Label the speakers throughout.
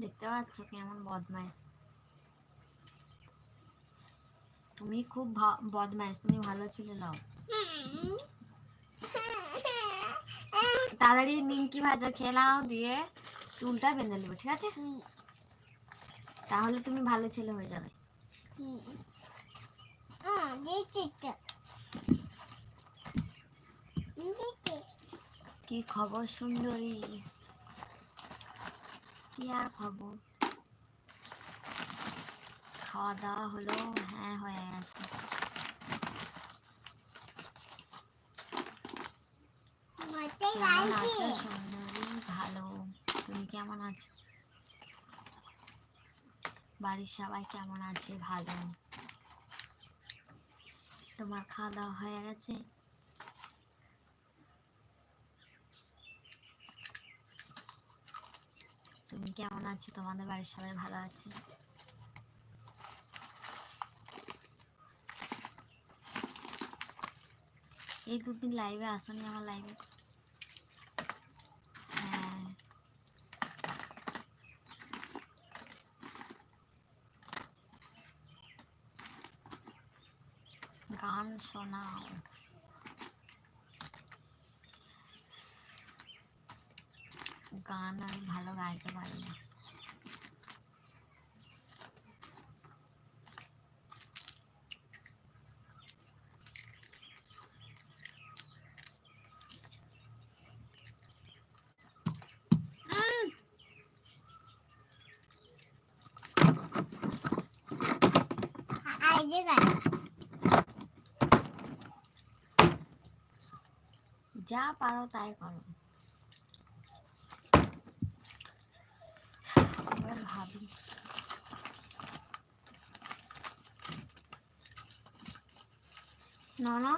Speaker 1: দেখতে পাচ্ছ কেমন বদমাইশ। তুমি খুব বদমাইশ তুমি ভালো ছিলে নাও। তাড়াতাড়ি নিমকি ভাজা খেয়ে নাও দিয়ে চুলটা বেঁধে নেবে ঠিক আছে? তাহলে তুমি ভালো ছেলে হয়ে যাবে। কি খবর সুন্দরী? কি আর খবর? খাওয়া দাওয়া হলো? হ্যাঁ হয়ে গেছে। সুন্দরী? ভালো। তুমি কেমন আছো? বাড়ির সবাই কেমন আছে? ভালো। তোমার খাওয়া দাওয়া হয়ে গেছে। তুমি কেমন আছো? তোমাদের বাড়ির সবাই ভালো আছে? এই দুদিন লাইভে আসনি আমার লাইভে হ্যাঁ গান শোনাও গান আমি ভালো গাইতে পারি না যা পারো তাই করো। ভাবি। না না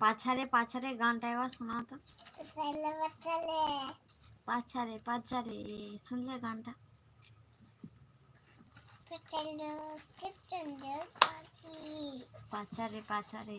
Speaker 1: পাছারে পাছারে গানটা এবার শোনাও তো। পাছারে পাছারে শুনলে গানটা। পাছারে পাছারে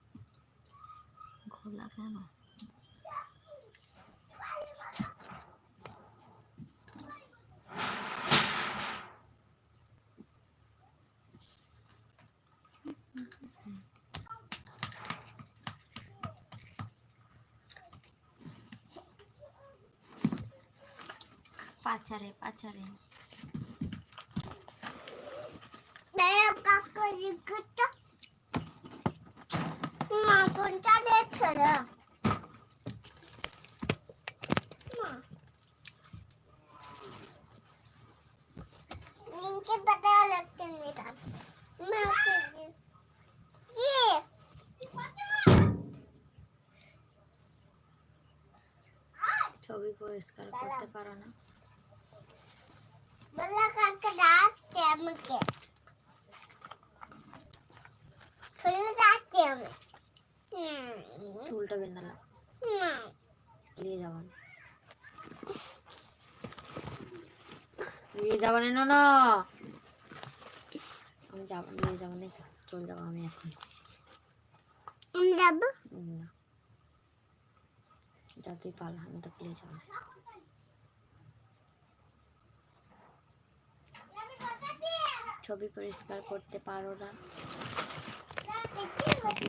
Speaker 2: खुला था ना पाचारे
Speaker 1: पाचारे. मेरा
Speaker 2: काका
Speaker 1: जी कुत्ता. माँ कौन सा 사자.
Speaker 2: 이렇게 받아올렸습니다. 엄마 아프지? 예!
Speaker 1: ছবি পরিষ্কার করতে পারো না
Speaker 2: বললা কাকে ডাকছে আমাকে শুনে ডাকছে আমাকে
Speaker 1: চুলটা বেঁধালাম
Speaker 2: হুম।
Speaker 1: নিয়ে যাব না। না না আমি যাব নিয়ে যাব না চলে যাব আমি এখন।
Speaker 2: আমি যাব।
Speaker 1: না। যা তুই পালা আমি তো যাব না। ছবি পরিষ্কার করতে পারো না।